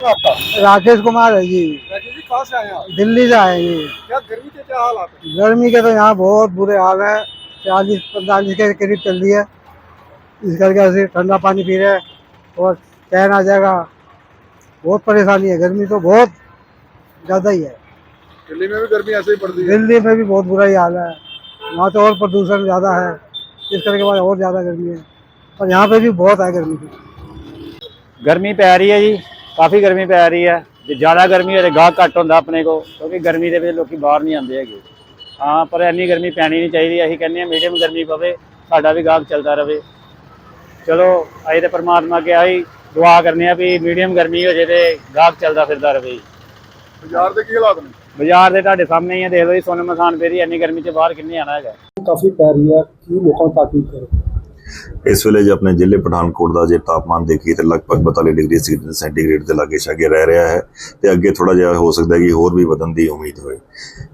राकेश कुमार है जी। कहाँ से आए दिल्ली से आए जी। क्या गर्मी के क्या हाल आते गर्मी के तो यहाँ बहुत बुरे हाल है। चालीस पैंतालीस के करीब चल रही है। इस करके ऐसे ठंडा पानी पी रहे हैं और चैन आ जाएगा। बहुत परेशानी है। गर्मी तो बहुत ज़्यादा ही है। दिल्ली में भी गर्मी ऐसे ही पड़ती है? दिल्ली में भी बहुत बुरा ही हाल है। वहाँ तो और प्रदूषण ज़्यादा है। इस करके बाद और ज़्यादा गर्मी है। और यहाँ पे भी बहुत है गर्मी। गर्मी पे आ रही है जी। ਕਾਫੀ ਗਰਮੀ ਪੈ ਰਹੀ ਹੈ। ਜੇ ਜ਼ਿਆਦਾ ਗਰਮੀ ਹੋਵੇ ਤੇ ਗਾਹ ਘੱਟ ਹੁੰਦਾ ਆਪਣੇ ਕੋ ਕਿਉਂਕਿ ਗਰਮੀ ਦੇ ਵਿੱਚ ਲੋਕੀ ਬਾਹਰ ਨਹੀਂ ਆਉਂਦੇ ਹੈਗੇ। ਹਾਂ ਪਰ ਇੰਨੀ ਗਰਮੀ ਪੈਣੀ ਨਹੀਂ ਚਾਹੀਦੀ। ਅਸੀਂ ਕਹਿੰਦੇ ਆ ਮੀਡੀਅਮ ਗਰਮੀ ਪਵੇ ਸਾਡਾ ਵੀ ਗਾਹਕ ਚੱਲਦਾ ਰਹੇ। ਚਲੋ ਅਸੀਂ ਤੇ ਪਰਮਾਤਮਾ ਅੱਗੇ ਆਹੀ ਦੁਆ ਕਰਨੇ ਆ ਵੀ ਮੀਡੀਅਮ ਗਰਮੀ ਹੋ ਜੇ ਤੇ ਗਾਹਕ ਚੱਲਦਾ ਫਿਰਦਾ ਰਹੇ। ਬਾਜ਼ਾਰ ਦੇ ਕੀ ਹਾਲਾਤ ਨੇ? ਬਾਜ਼ਾਰ ਦੇ ਤੁਹਾਡੇ ਸਾਹਮਣੇ ਹੀ ਆ ਦੇਖ ਲਓ ਜੀ ਸੋਨ ਮਸਾਨ ਪੇਰੀ ਇੰਨੀ ਗਰਮੀ 'ਚ ਬਾਹਰ ਕਿੰਨੇ ਆਣਾ ਹੈਗਾ। ਕਾਫੀ ਪੈ ਰਹੀ ਹੈ ਕੀ ਲੋਕਾਂ ਤਾਕੀਦ ਕਰੋ। ਇਸ ਵੇਲੇ ਜੇ ਆਪਣੇ ਜ਼ਿਲ੍ਹੇ ਪਠਾਨਕੋਟ ਦਾ ਜੇ ਤਾਪਮਾਨ ਦੇਖੀਏ ਤੇ ਲਗਭਗ 42 ਡਿਗਰੀ ਸੈ- ਸੈਂਟੀਗ੍ਰੇਡ ਦੇ ਲਾਗੇ ਛਾਗੇ ਰਹਿ ਰਿਹਾ ਹੈ ਤੇ ਅੱਗੇ ਥੋੜਾ ਜਿਹਾ ਹੋ ਸਕਦਾ ਕਿ ਹੋਰ ਵੀ ਵਧਣ ਦੀ ਉਮੀਦ ਹੋਵੇ।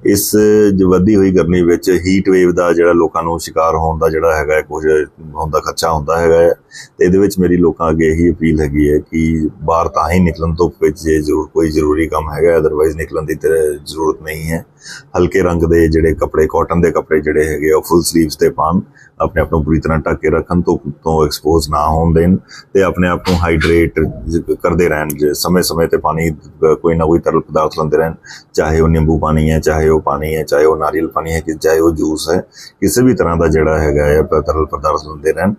ਇਸ ਜ- ਵਧਦੀ ਹੋਈ ਗਰਮੀ ਵਿੱਚ ਹੀਟ ਵੇਵ ਦਾ ਜਿਹੜਾ ਲੋਕਾਂ ਨੂੰ ਸ਼ਿਕਾਰ ਹੋਣ ਦਾ ਜਿਹੜਾ ਹੈਗਾ ਕੁਝ ਹੁੰਦਾ ਖੱਚਾ ਹੁੰਦਾ ਹੈਗਾ ਹੈ। ਤੇ ਇਹਦੇ ਵਿੱਚ ਮੇਰੀ ਲੋਕਾਂ ਅੱਗੇ ਇਹੀ ਅਪੀਲ ਹੈਗੀ ਹੈ ਕਿ ਬਾਹਰ ਤਾਂ ਹੀ ਨਿਕਲਣ ਤੋਂ ਵਿੱਚ ਜੇ ਜ਼ਰੂਰ ਕੋਈ ਜ਼ਰੂਰੀ ਕੰਮ ਹੈਗਾ ਅਦਰਵਾਈਜ਼ ਨਿਕਲਣ ਦੀ ਜ਼ਰੂਰਤ ਨਹੀਂ ਹੈ। ਹਲਕੇ ਰੰਗ ਦੇ ਜਿਹੜੇ ਕੱਪੜੇ ਕਾਟਨ ਦੇ ਕੱਪੜੇ ਜਿਹੜੇ ਹੈਗੇ ਆ, ਉਹ ਫੁੱਲ ਸਲੀਵਸ ਤੇ ਪਾਉਣ ਆਪਣੇ ਆਪ ਨੂੰ ਪੂਰੀ ਤਰ੍ਹਾਂ ਢੱਕ ਕੇ ਰੱਖਣ ਤੋਂ ਤੋਂ ਐਕਸਪੋਜ਼ ਨਾ ਹੋਣ ਦੇਣ ਤੇ ਆਪਣੇ ਆਪ ਨੂੰ ਹਾਈਡਰੇਟ ਕਰਦੇ ਰਹਿਣ ਸਮੇਂ-ਸਮੇਂ ਤੇ ਪਾਣੀ ਕੋਈ ਨਾ ਕੋਈ ਤਰਲ ਪਦਾਰਥ ਲੈਂਦੇ ਰਹਿਣ ਚਾਹੇ ਉਹ ਨਿੰਬੂ ਪਾਣੀ ਹੈ ਚਾਹੇ ਉਹ ਪਾਣੀ ਹੈ ਚਾਹੇ ਉਹ ਨਾਰੀਅਲ ਪਾਣੀ ਹੈ ਕਿ ਚਾਹੇ ਉਹ ਜੂਸ ਹੈ ਕਿਸੇ ਵੀ ਤਰ੍ਹਾਂ ਦਾ ਜਿਹੜਾ ਹੈਗਾ ਹੈ ਤਰਲ ਪਦਾਰਥ ਲੈਂਦੇ ਰਹਿਣ।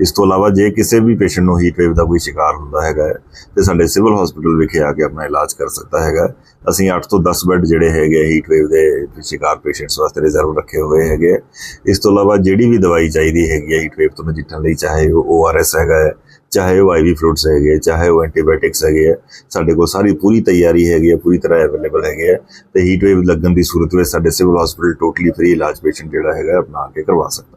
ਇਸ ਤੋਂ ਇਲਾਵਾ ਜੇ ਕਿਸੇ ਵੀ ਪੇਸ਼ੈਂਟ ਨੂੰ ਹੀਟ ਵੇਵ ਦਾ ਕੋਈ ਸ਼ਿਕਾਰ ਹੁੰਦਾ ਹੈਗਾ ਹੈ, ਤੇ ਸਾਡੇ ਸਿਵਲ ਹਸਪੀਟਲ ਵਿਖੇ ਆ ਕੇ ਆਪਣਾ ਇਲਾਜ ਕਰ ਸਕਦਾ ਹੈਗਾ ਅਸੀਂ 8 ਤੋਂ 10 ਬੈੱਡ ਜਿਹੜੇ ਹੈਗੇ ਹੀਟ ਵੇਵ ਦੇ ਸ਼ਿਕਾਰ ਪੇਸ਼ੈਂਟਸ ਵਾਸਤੇ ਰਿਜ਼ਰਵ ਰੱਖੇ ਹੋਏ ਹੈਗੇ ਆ। ਇਸ ਤੋਂ ਇਲਾਵਾ ਜਿਹੜੀ ਵੀ ਦਵਾਈ ਚਾਹੀਦੀ ਹੈਗੀ ਹੈ ਹੀਟ ਵੇਵ ਤੋਂ ਨਜਿੱਠਣ ਲਈ ਚਾਹੇ ਉਹ ਓਆਰਐਸ ਹੈਗਾ ਹੈ ਚਾਹੇ ਉਹ ਆਈਵੀ ਫਰੂਟਸ ਹੈਗੇ ਆ, ਚਾਹੇ ਉਹ ਐਂਟੀਬਾਇਓਟਿਕਸ ਹੈਗੇ ਆ ਸਾਡੇ ਕੋਲ ਸਾਰੀ ਪੂਰੀ ਤਿਆਰੀ ਹੈਗੀ ਹੈ ਪੂਰੀ ਤਰ੍ਹਾਂ ਅਵੇਲੇਬਲ ਹੈਗੇ ਹੈ ਤੇ ਹੀਟ ਵੇਵ ਲੱਗਣ ਦੀ ਸੂਰਤ ਵਿੱਚ ਸਾਡੇ ਸਿਵਲ ਹਸਪੀਟਲ ਟੋਟਲੀ ਫ੍ਰੀ ਇਲਾਜ ਪੇਸ਼ੈਂਟ ਜਿਹੜਾ ਹੈਗਾ ਆਪਣਾ ਆ ਕੇ ਕਰਵਾ ਸਕਦਾ